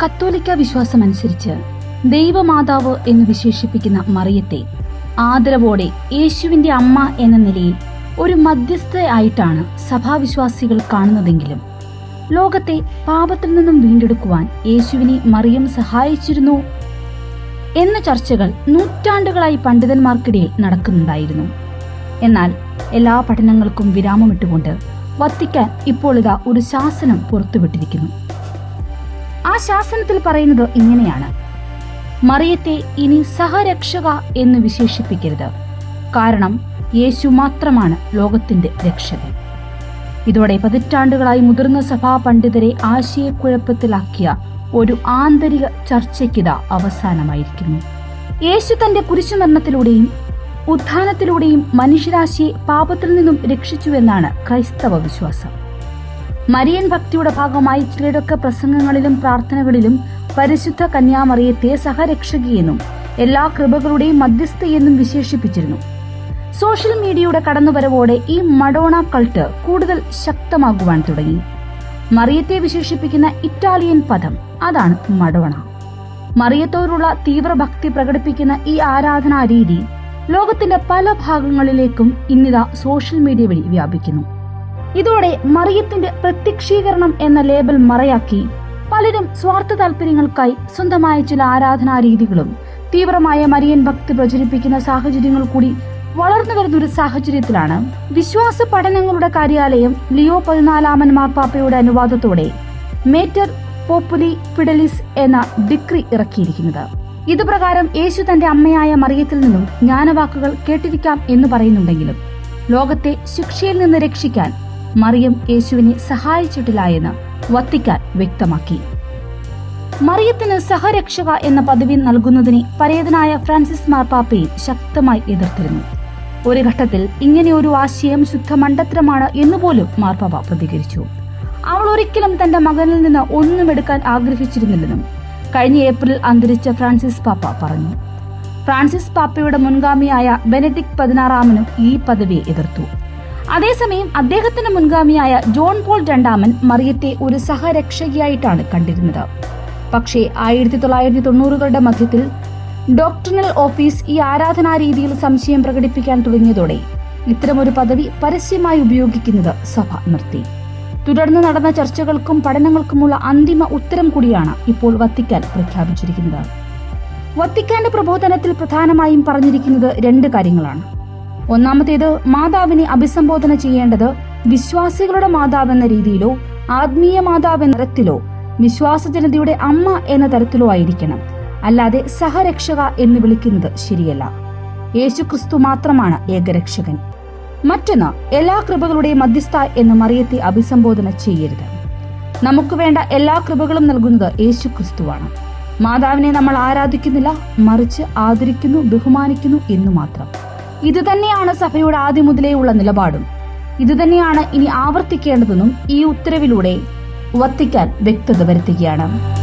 കത്തോലിക്ക വിശ്വാസമനുസരിച്ച് ദൈവമാതാവ് എന്ന് വിശേഷിപ്പിക്കുന്ന മറിയത്തെ ആദരവോടെ യേശുവിന്റെ അമ്മ എന്ന നിലയിൽ ഒരു മധ്യസ്ഥയായിട്ടാണ് സഭാവിശ്വാസികൾ കാണുന്നതെങ്കിലും ലോകത്തെ പാപത്തിൽ നിന്നും വീണ്ടെടുക്കുവാൻ യേശുവിനെ മറിയം സഹായിച്ചിരുന്നു എന്ന ചർച്ചകൾ നൂറ്റാണ്ടുകളായി പണ്ഡിതന്മാർക്കിടയിൽ നടക്കുന്നുണ്ടായിരുന്നു. എന്നാൽ എല്ലാ പഠനങ്ങൾക്കും വിരാമമിട്ടുകൊണ്ട് വത്തിക്കാൻ ഇപ്പോൾ ഇതാ ഒരു ശാസനം പുറത്തുവിട്ടിരിക്കുന്നു. ആ ശാസനത്തിൽ പറയുന്നത് ഇങ്ങനെയാണ്. മറിയത്തെ ഇനി സഹരക്ഷക എന്ന് വിശേഷിപ്പിക്കരുത്. കാരണം യേശു മാത്രമാണ് ലോകത്തിന്റെ രക്ഷകൻ. ഇതോടെ പതിറ്റാണ്ടുകളായി മുതിർന്ന സഭാ പണ്ഡിതരെ ആശയക്കുഴപ്പത്തിലാക്കിയ ഒരു ആന്തരിക ചർച്ചയ്ക്കിത അവസാനമായിരിക്കുന്നു. യേശു തന്റെ കുരിശുമരണത്തിലൂടെയും ഉത്ഥാനത്തിലൂടെയും മനുഷ്യരാശിയെ പാപത്തിൽ നിന്നും രക്ഷിച്ചുവെന്നാണ് ക്രൈസ്തവ വിശ്വാസം. മരിയൻ ഭക്തിയുടെ ഭാഗമായി ചിലരൊക്കെ പ്രസംഗങ്ങളിലും പ്രാർത്ഥനകളിലും പരിശുദ്ധ കന്യാമറിയത്തെ സഹരക്ഷകിയെന്നും എല്ലാ കൃപകളുടെയും മധ്യസ്ഥയെന്നും വിശേഷിപ്പിച്ചിരുന്നു. സോഷ്യൽ മീഡിയയുടെ കടന്നുവരവോടെ ഈ മഡോണ കൾട്ട് കൂടുതൽ ശക്തമാകുവാൻ തുടങ്ങി. മറിയത്തെ വിശേഷിപ്പിക്കുന്ന ഇറ്റാലിയൻ പദം അതാണ് മഡോണ. മറിയത്തോടുള്ള തീവ്ര ഭക്തി പ്രകടിപ്പിക്കുന്ന ഈ ആരാധനാ രീതി ലോകത്തിന്റെ പല ഭാഗങ്ങളിലേക്കും ഇന്നിതാ സോഷ്യൽ മീഡിയ വഴി വ്യാപിക്കുന്നു. ഇതോടെ മറിയത്തിന്റെ പ്രത്യക്ഷീകരണം എന്ന ലേബൽ മറയാക്കി. പലരും സ്വാർത്ഥ താല്പര്യങ്ങൾക്കായി സ്വന്തമായ ചില ആരാധനാ രീതികളും തീവ്രമായ മരിയൻ ഭക്തി പ്രചരിപ്പിക്കുന്ന സാഹചര്യങ്ങൾ കൂടി വളർന്നു വരുന്ന ഒരു സാഹചര്യത്തിലാണ്. വിശ്വാസ പഠനങ്ങളുടെ കാര്യാലയം ലിയോ പതിനാലാമൻ മാർപ്പാപ്പയുടെ അനുവാദത്തോടെ മേറ്റർ പോപ്പുലി ഫിഡലിസ് എന്ന ഡിക്രി ഇറക്കിയിരിക്കുന്നത്. ഇതുപ്രകാരം യേശു തന്റെ അമ്മയായ മറിയത്തിൽ നിന്നും ജ്ഞാനവാക്കുകൾ കേട്ടിരിക്കാം എന്ന് പറയുന്നുണ്ടെങ്കിലും ലോകത്തെ ശിക്ഷയിൽ നിന്ന് രക്ഷിക്കാൻ മറിയം യേശുവിനെ സഹായിച്ചിട്ടില്ല എന്ന് വത്തിക്കാൻ വ്യക്തമാക്കി. മറിയത്തിന് സഹരക്ഷക എന്ന പദവി നൽകുന്നതിനെ പരേതനായ ഫ്രാൻസിസ് മാർപ്പാപ്പയും ശക്തമായി എതിർത്തിരുന്നു. ഒരു ഘട്ടത്തിൽ ഇങ്ങനെ ഒരു ആശയം ശുദ്ധ മണ്ടത്തരമാണ് എന്നുപോലും മാർപ്പാപ്പ പ്രതികരിച്ചു. അവൾ ഒരിക്കലും തന്റെ മകനിൽ നിന്ന് ഒന്നും എടുക്കാൻ ആഗ്രഹിച്ചിരുന്നില്ലെന്നും കഴിഞ്ഞ ഏപ്രിൽ അന്തരിച്ച ഫ്രാൻസിസ് പാപ്പ പറഞ്ഞു. ഫ്രാൻസിസ് പാപ്പയുടെ മുൻഗാമിയായ ബെനഡിക് പതിനാറാമനും ഈ പദവിയെ എതിർത്തു. അതേസമയം അദ്ദേഹത്തിന്റെ മുൻഗാമിയായ ജോൺ പോൾ രണ്ടാമൻ മറിയത്തെ ഒരു സഹരക്ഷകിയായിട്ടാണ് കണ്ടിരുന്നത്. പക്ഷേ ആയിരത്തി തൊള്ളായിരത്തി തൊണ്ണൂറുകളുടെ മധ്യത്തിൽ ഡോക്ടറിനൽ ഓഫീസ് ഈ ആരാധനാ രീതിയിൽ സംശയം പ്രകടിപ്പിക്കാൻ തുടങ്ങിയതോടെ ഇത്തരമൊരു പദവി പരസ്യമായി ഉപയോഗിക്കുന്നത് സഭ നിർത്തി. തുടർന്ന് നടന്ന ചർച്ചകൾക്കും പഠനങ്ങൾക്കുമുള്ള അന്തിമ ഉത്തരം കൂടിയാണ് ഇപ്പോൾ വത്തിക്കാൻ പ്രഖ്യാപിച്ചിരിക്കുന്നത്. വത്തിക്കാന്റെ പ്രബോധനത്തിൽ പ്രധാനമായും പറഞ്ഞിരിക്കുന്നത് രണ്ട് കാര്യങ്ങളാണ്. ഒന്നാമത്തേത് മാതാവിനെ അഭിസംബോധന ചെയ്യേണ്ടത് വിശ്വാസികളുടെ മാതാവ് എന്ന രീതിയിലോ ആത്മീയ മാതാവ് എന്ന തരത്തിലോ വിശ്വാസ ജനതയുടെ അമ്മ എന്ന തരത്തിലോ ആയിരിക്കണം. അല്ലാതെ സഹരക്ഷക എന്ന് വിളിക്കുന്നത് ശരിയല്ല. യേശു ക്രിസ്തു മാത്രമാണ് ഏകരക്ഷകൻ. മറ്റൊന്ന് എല്ലാ കൃപകളുടെയും മധ്യസ്ഥ എന്ന് മറിയത്തെ അഭിസംബോധന ചെയ്യരുത്. നമുക്ക് വേണ്ട എല്ലാ കൃപകളും നൽകുന്നത് യേശു ക്രിസ്തുവാണ് മാതാവിനെ നമ്മൾ ആരാധിക്കുന്നില്ല മറിച്ച് ആദരിക്കുന്നു ബഹുമാനിക്കുന്നു എന്നു മാത്രം. ഇതുതന്നെയാണ് സഭയുടെ ആദ്യം മുതലേ ഉള്ള നിലപാടും. ഇതുതന്നെയാണ് ഇനി ആവർത്തിക്കേണ്ടതെന്നും ഈ ഉത്തരവിലൂടെ വത്തിക്കാൻ വ്യക്തത വരുത്തുകയാണ്.